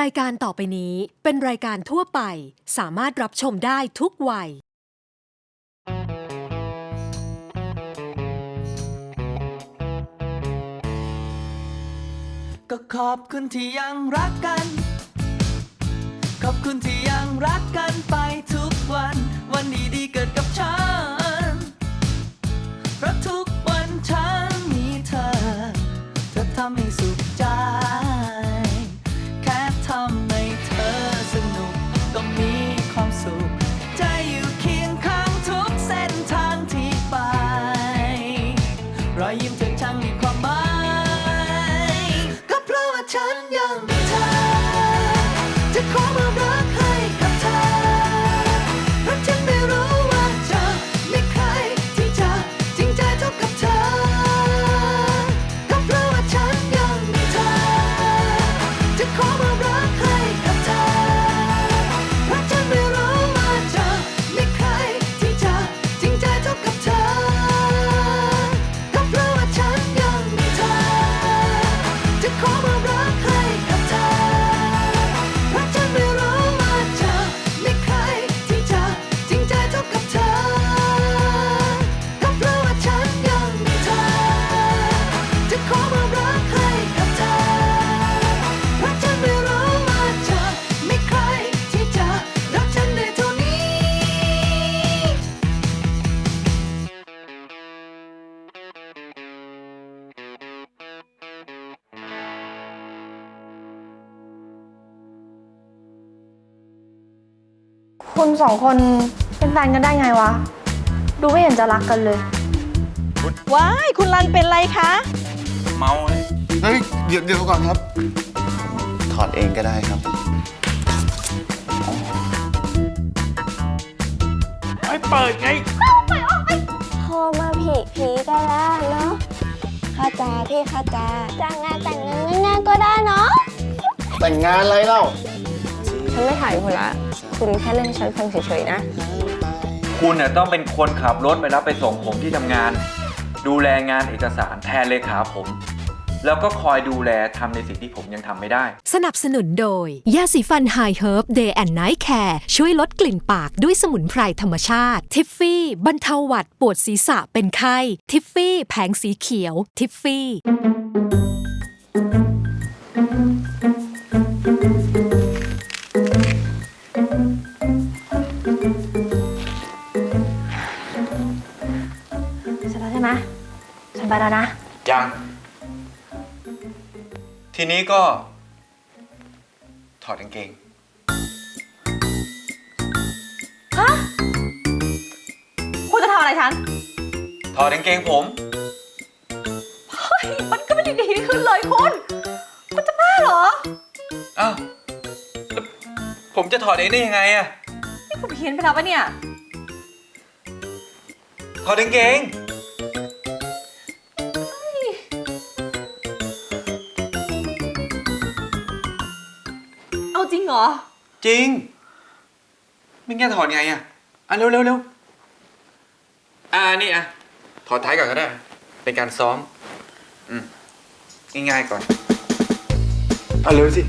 รายการต่อไปนี้เป็นรายการทั่วไป สามารถรับชมได้ทุกวัย ก็ขอบคุณที่ยังรักกัน ขอบคุณที่ยังรักกันไปทุกวัน วันดีๆเกิดกับฉัน แสองคนเป็นแฟนกันได้ไงวะ ดูไม่เห็นจะรักกันเลย ว้าย คุณรันเป็นไรคะ เมาเลยเฮ้ยเดี๋ยวเดี๋ยวก่อนครับ ถอดเองก็ได้ครับ ไม่เปิดไงพอมาผีผีกันแล้วเนาะข้าจาพี่ข้าจาจ้างงานแต่งงานง่ายๆก็ได้เนาะแต่งงานอะไรเล่า ฉันไม่ถ่ายคุณละ คุณแค่เล่นให้ฉันฟังเฉยๆนะ คุณน่ะต้องเป็นคนขับรถไปรับไปส่งผมที่ทำงาน ดูแลงานเอกสารแทนเลขาผม แล้วก็คอยดูแลทำในสิ่งที่ผมยังทำไม่ได้ สนับสนุนโดย ยาสีฟันไฮเฮิร์บเดย์แอนด์ไนท์แคร์ช่วยลดกลิ่นปากด้วยสมุนไพรธรรมชาติ ทิฟฟี่ บรรเทาหวัดปวดศีรษะเป็นไข้ ทิฟฟี่ แผงสีเขียว ทิฟฟี่ แล้วนะ ยัง ทีนี้ก็ ถอดกางเกงคุณจะทำอะไรฉัน ถอดกางเกงผม เฮ้ย มันก็ไม่ได้ดีขึ้นเลยคุณ คุณจะบ้าเหรอ อ้าวแล้วผมจะถอดเองได้ยังไงอะนี่คุณเพี้ยนไปแล้วปะเนี่ย ถอดกางเกง เอาจริงเหรอ จริงไม่งั้นถอดไงอะอะเร็วเร็วเร็วอ่านี่อะถอดท้ายก่อนก็ได้ เป็นการซ้อม อืมง่ายๆก่อนอะเร็วสิ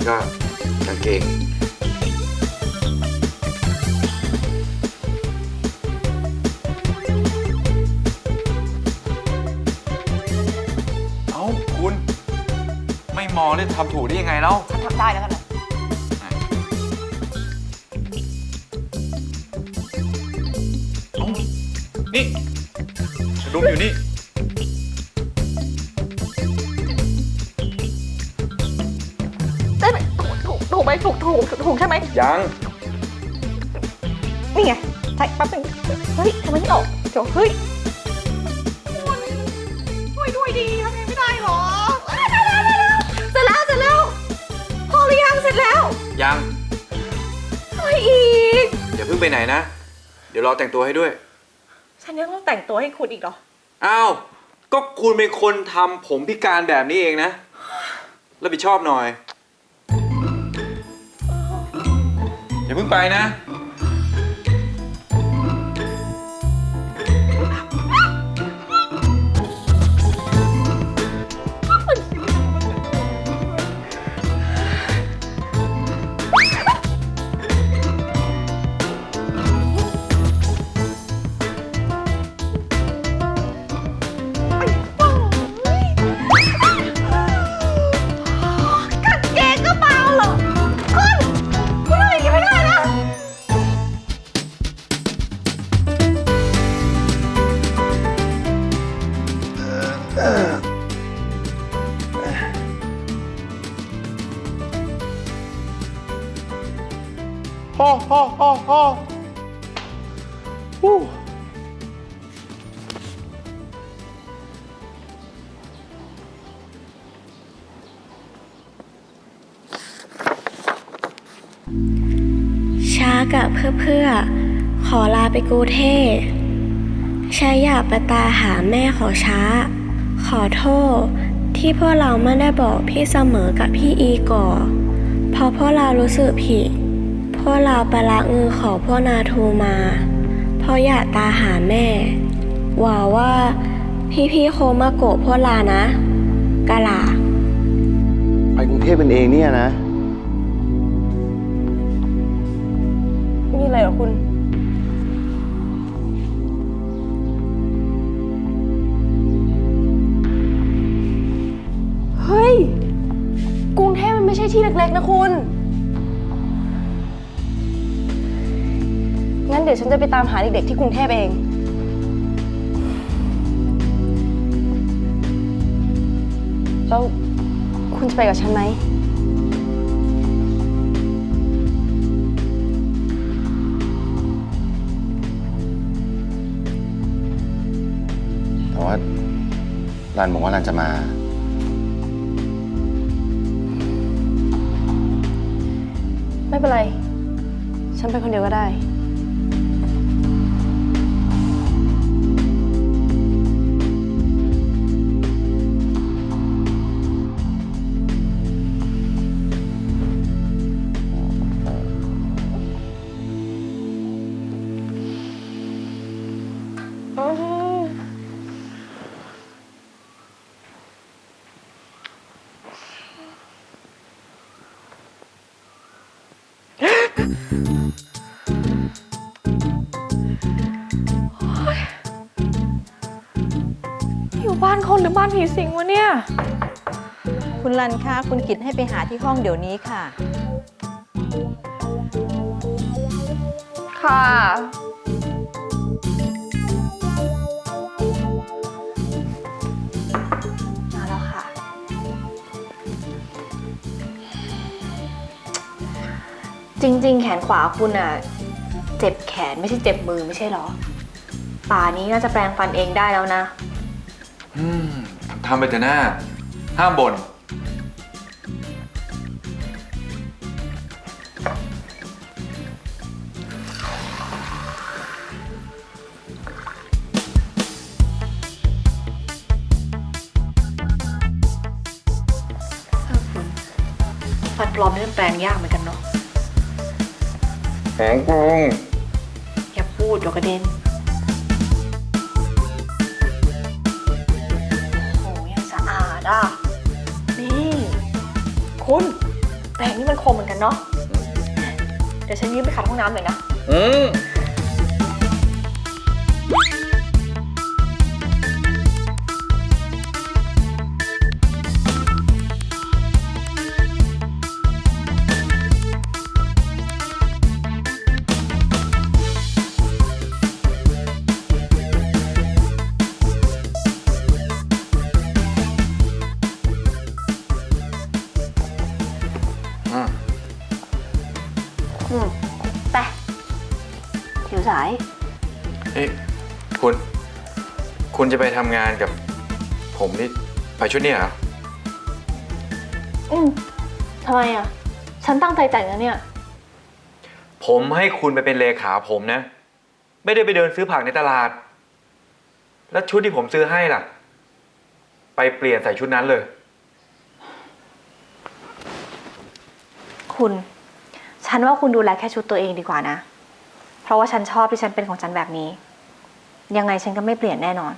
นี้ก็กางเกงเอ้าคุณ ไม่มองเลยทำถูกได้ยังไงเล่าฉันทำได้แล้วกันนะเอ้านี่ดุมอยู่นี่ ถูกถูกไหมถูกถูกถูกใช่ไหมยังนี่ไงใช่แป๊บนึงเฮ้ยทำไมไม่ออกเดี๋ยวเฮ้ยช่วยด้วยดีทำไงไม่ได้หรอเอ้ยได้แล้วได้แล้วเสร็จแล้วเสร็จแล้วพอหรือยังเสร็จแล้วยังอะไรอีกอย่าเพิ่งไปไหนนะ เดี๋ยวรอแต่งตัวให้ด้วย ฉันยังต้องแต่งตัวให้คุณอีกเหรออ้าวก็คุณเป็นคนทำผมพิการแบบนี้เองนะรับผิดชอบหน่อย อย่าเพิ่งไปนะ กะเพื่อเพื่อ ขอลาไปกรุงเทพช้ายาปตาหาแม่ขอช้า ขอโทษที่พวกเราไม่ได้บอกพี่เสมอกับพี่อีก่อเพราะพวกเรารู้สึกผิด พวกเราไปละเงือขอพวกนาทูมาพราะอยากตาหาแม่ว่าว่าพี่ๆโคมาโกะพวกเรานะกะลาไปกรุงเทพเป็นเองเนี่ยนะ มีอะไรเหรอคุณ เฮ้ย กรุงเทพมันไม่ใช่ที่เล็กๆนะคุณ งั้นเดี๋ยวฉันจะไปตามหาเด็กๆที่กรุงเทพเอง แล้วคุณจะไปกับฉันไหม ว่ารันบอกว่ารันจะมา ไม่เป็นไร ฉันไปคนเดียวก็ได้ อยู่บ้านคนหรือบ้านผีสิงวะเนี่ย คุณรันคะคุณกิตให้ไปหาที่ห้องเดี๋ยวนี้ค่ะ ค่ะ จริง ๆ แขนขวาคุณอะเจ็บแขนไม่ใช่เจ็บมือไม่ใช่เหรอ ป่านี้น่าจะแปลงฟันเองได้แล้วนะ อืมทำไปเถอะหน้า ห้ามบ่นฟันปลอมนี่มันแปลงยากเหมื อนกันเนาะแข็งกรุงอย่าพูดเดี๋ยวกระเด็นโอ้ยังสะอาดอะ นี่ คุณแปรงนี่มันคมเหมือนกันเนาะ เดี๋ยวฉันยืมไปขัดห้องน้ำหน่อยนะ อืม อืมไปหิวสาย เอ๊ะคุณ คุณจะไปทำงานกับ ผมนี่ไปชุดนี้เหรอ อืมทำไมอะ ฉันตั้งใจแต่งนะเนี่ย ผมให้คุณไปเป็นเลขาผมนะ ไม่ได้ไปเดินซื้อผักในตลาด แล้วชุดที่ผมซื้อให้ล่ะ ไปเปลี่ยนใส่ชุดนั้นเลย คุณ ฉันว่าคุณดูแลแค่ชุดตัวเองดีกว่านะ เพราะว่าฉันชอบที่ฉันเป็นของฉันแบบนี้ ยังไงฉันก็ไม่เปลี่ยนแน่นอน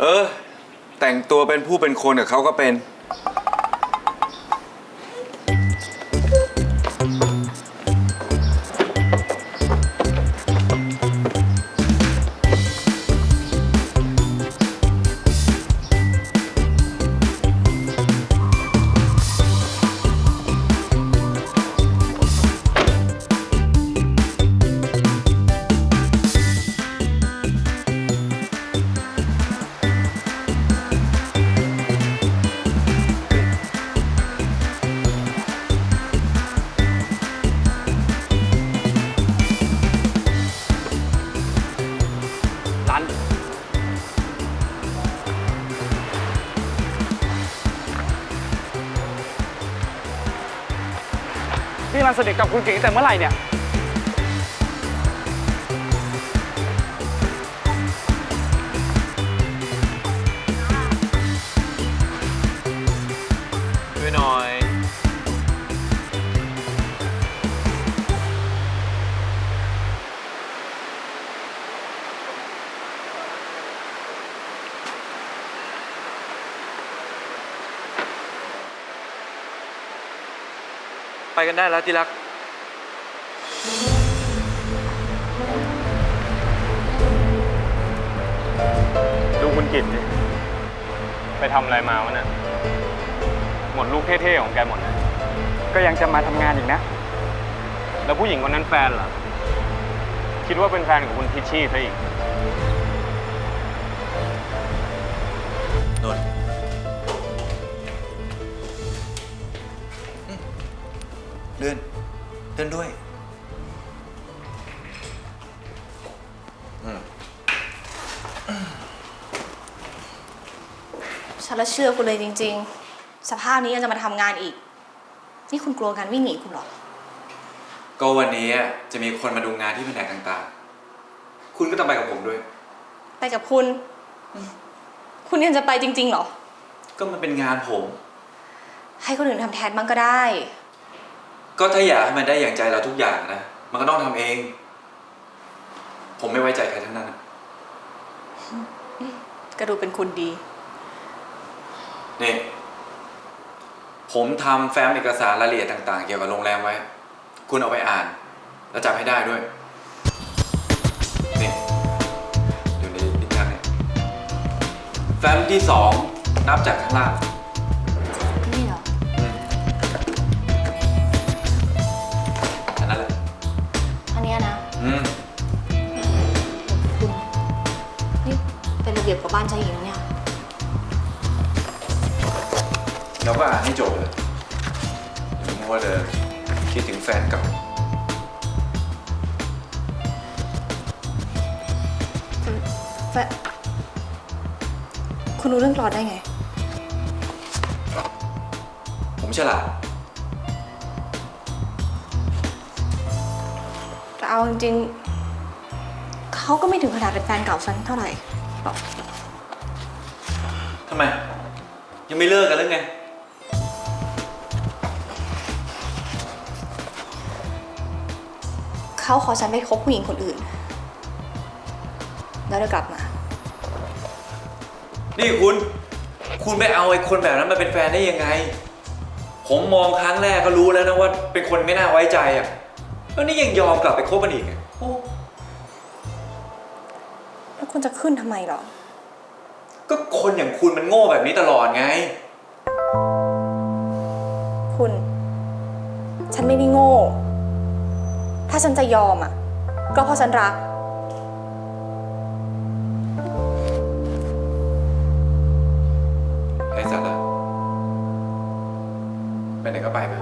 เออ แต่งตัวเป็นผู้เป็นคนกับเขาก็เป็นานนี่รันสนิทกับคุณเก๋แต่เมื่อไหร่เนี่ย ไปกันได้แล้วที่รัก ดูคุณกิตดิไปทำอะไรมาวะเนี่ยหมดลูกเท่ๆของแกหมดเลยก็ยังจะมาทำงานอีกนะ แล้วผู้หญิงคนนั้นแฟนเหรอ คิดว่าเป็นแฟนของคุณพิชชี่ซะอีก นนท์ เดิน เดินด้วย ฉันละเชื่อคุณเลยจริง ๆ สภาพนี้ยังจะมาทำงานอีก นี่คุณกลัวการวิ่งหนีคุณเหรอ ก็วันนี้อะจะมีคนมาดูงานที่แผนกต่างๆ คุณก็ต้องไปกับผมด้วย ไปกับคุณ คุณยังจะไปจริง ๆ เหรอ ก็มันเป็นงานผม ให้คนอื่นทำแทนบ้างก็ได้ ก็ถ้าอยากให้มันได้อย่างใจเราทุกอย่างนะ มันก็ต้องทำเอง ผมไม่ไว้ใจใครทั้งนั้นอะก็ดูเป็นคุณดี นี่ ผมทำแฟ้มเอกสารรายละเอียดต่าง ๆ เกี่ยวกับโรงแรมไว้ คุณเอาไปอ่าน แล้วจับให้ได้ด้วย นี่อยู่ในลิ้นชักเนี่ยแฟ้มที่สองนับจากข้างล่าง เป็นระเบียบกับบ้านใจหญิงแล้วเนี่ย เราก็อ่านให้จบเลยอย่ามัวแต่คิดถึงแฟนเก่า แฟนคุณรู้เรื่องกรอดได้ไง ผมฉลาด แต่เอาจริงๆเขาก็ไม่ถึงขนาดเป็นแฟนเก่าฉันเท่าไหร่หรอกทำ ไม ยังไม่เลิกกันหรือไง เขาขอฉันไปคบผู้หญิงคนอื่น แล้วเดี๋ยวกลับมา นี่คุณ คุณไปเอาไอ้คนแบบนั้นมาเป็นแฟนได้ยังไง ผมมองครั้งแรกก็รู้แล้วนะว่าเป็นคนไม่น่าไว้ใจอะ แล้วนี่ยังยอมกลับไปคบกันอีกอะโอ้ แล้วคุณจะขึ้นทำไมหรอ ก็คนอย่างคุณมันโง่แบบนี้ตลอดไง คุณ ฉันไม่ได้โง่ ถ้าฉันจะยอมอะ ก็เพราะฉันรัก ไอ้สัตว์อะไปไหนก็ไปไป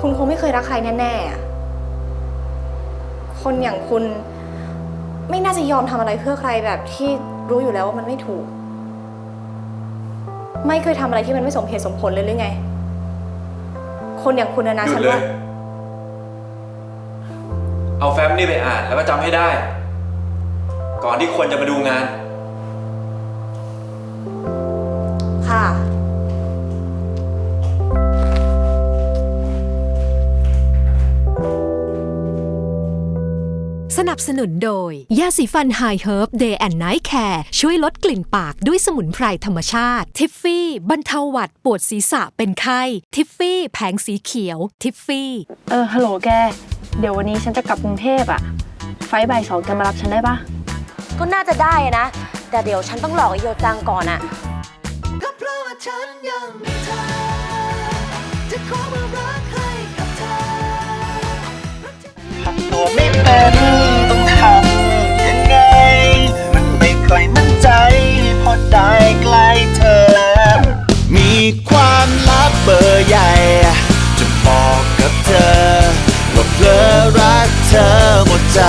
คุณคงไม่เคยรักใครแน่ๆอะคนอย่างคุณ ไม่น่าจะยอมทำอะไรเพื่อใครแบบที่รู้อยู่แล้วว่ามันไม่ถูก ไม่เคยทำอะไรที่มันไม่สมเหตุสมผลเลยหรือไง คนอย่างคุณนะนะหยุฉัดนเลว่ายเอาแฟ้มนี่ไปอ่านแล้วก็จำให้ได้ ก่อนที่คนจะมาดูงาน สนับสนุนโดย ยาสีฟันไฮเฮิร์บเดย์แอนไนท์แคร์ช่วยลดกลิ่นปากด้วยสมุนไพรธรรมชาติ ทิฟฟี่ บรรเทาหวัดปวดศีรษะเป็นไข้ ทิฟฟี่ แผงสีเขียว ทิฟฟี่ เออ ฮัลโหลแก เดี๋ยววันนี้ฉันจะกลับกรุงเทพอะไฟล์บ่ายสองแกมารับฉันได้ปะก็น่าจะได้นะ แต่เดี๋ยวฉันต้องหลอกไอโยจังก่อนอะก็เพราะว่าฉันยังมีเธอจะขอมารักให้กับเธอ ตัวไม่เป็น ได้ใกล้เธอมีความลับเบอร์ใหญ่ จะบอกกับเธอว่าเพลอรักเธอหมดใจ